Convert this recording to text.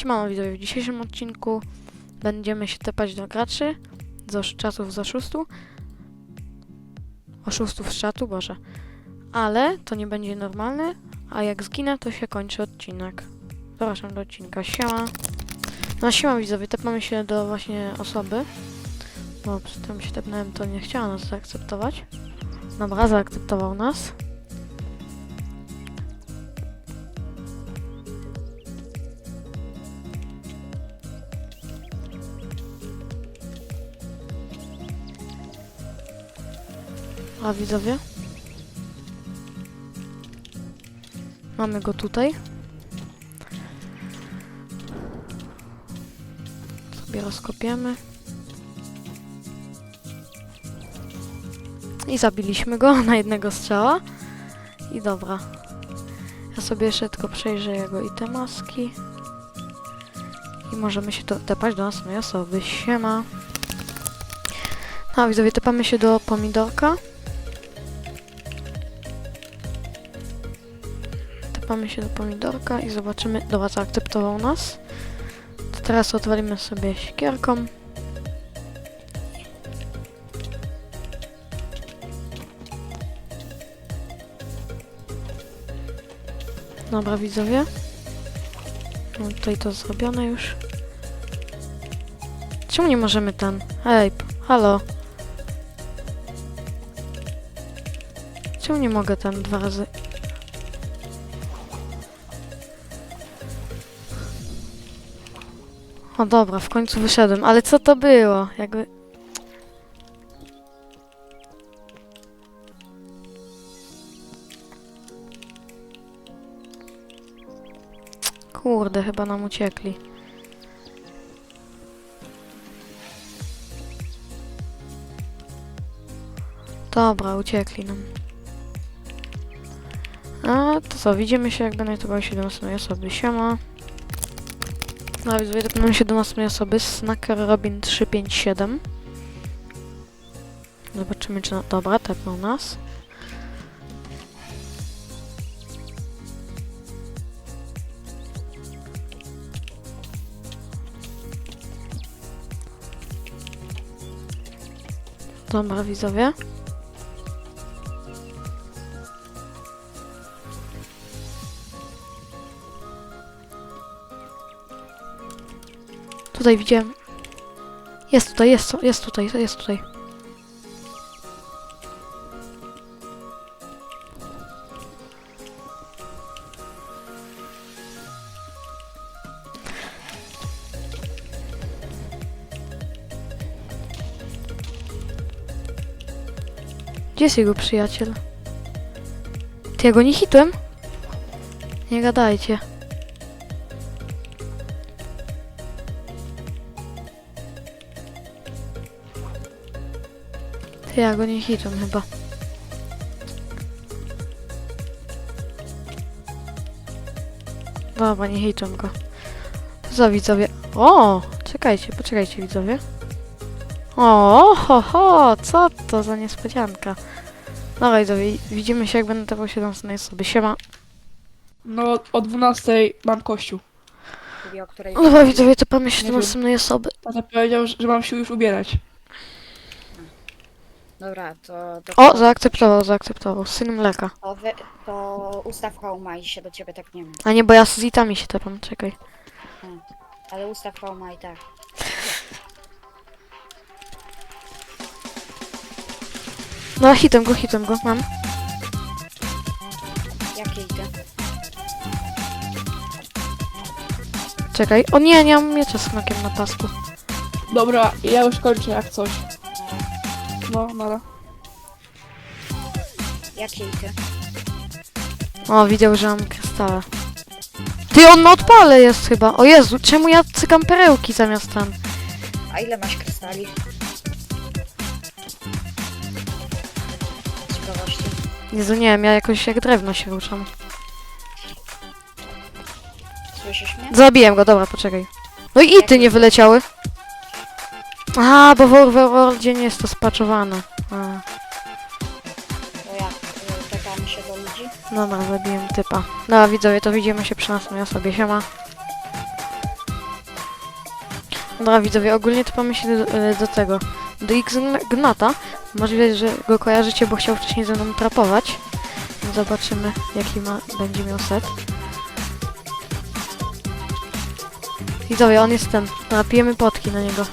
Siemano widzowie, w dzisiejszym odcinku będziemy się tepać do graczy z czasów z oszustu. Oszustów z czatu, boże. Ale to nie będzie normalne, a jak zginę, to się kończy odcinek. Zapraszam do odcinka. Siema. No siema widzowie, tepamy się do właśnie osoby. Bo przy tym się tepnąłem, to nie chciała nas zaakceptować. Dobra, zaakceptował nas. A widzowie? Mamy go tutaj. Sobie rozkopiemy. I zabiliśmy go na jednego strzała. I dobra. Ja sobie jeszcze tylko przejrzę jego itemaski. I możemy się tepać do następnej osoby. Siema. No, widzowie, tepamy się do pomidorka. Tepamy się do pomidorka i zobaczymy. Dobra, zaakceptował nas. To teraz otworimy sobie siekierką. Dobra, widzowie. Mam tutaj to zrobione już. Czemu nie możemy ten? Ej, p- halo. Czemu nie mogę ten dwa razy? O dobra, w końcu wyszedłem, ale co to było? Jakby... Kurde, chyba nam uciekli. Dobra, uciekli nam. A, to co, widzimy się jak będę to do następnej osoby. Siema. No więc wyjdę się do następnej osoby. Snacker Robin 357. Zobaczymy czy... Na... Dobra, tepnął nas. Dobra, widzowie. Tutaj widziałem. Jest tutaj, jest, jest tutaj, jest tutaj. Gdzie jest jego przyjaciel? Ty, ja go nie hitłem? Nie gadajcie. Ja go nie hitłem chyba. Dobra, nie hitłem go. To co widzowie? O! Czekajcie, poczekajcie widzowie. O, ho, ho, co to za niespodzianka. Dobra widzowie, widzimy się jak będę do następnej osoby. Siema. No, o 12 mam kościół. Mówi, o której... No Dobra widzowie, się Nie do następnej osoby. Tata powiedział, że że mam się już ubierać. Dobra, to... to O, zaakceptował, zaakceptował. Syn mleka. To, wy, to ustaw homa i się do ciebie tak nie wiem. A nie, bo ja z zitami się tepam, czekaj. Ale ustaw homa i tak. No, hitem go, hitem go, mam. Jakie idę? Czekaj. O nie, nie mam miecza z knokiem na pasku. Dobra, ja już kończę jak coś. No, nara. Jakie idę? O, widział, że mam krystale. Ty, on na odpale jest chyba. O Jezu, czemu ja cykam perełki zamiast ten? A ile masz krystali? Z ciekawości. Jezu, nie wiem, ja jakoś jak drewno się ruszam. Słyszysz mnie? Zabiłem go, dobra, poczekaj. No i ity nie wyleciały. Aha, bo w Overworldzie nie jest to spaczowane. A, To jak? Czekamy się do ludzi? dobra, zabiłem typa. Dobra, widzowie, to widzimy się przy następnej osobie. Siema. Dobra, widzowie, ogólnie typamy się do, e, do tego, do X Gnata. Możliwe, że go kojarzycie, bo chciał wcześniej ze mną trapować. Zobaczymy, jaki ma, będzie miał set. Widzowie, on jest ten. Dobra, pijemy potki na niego.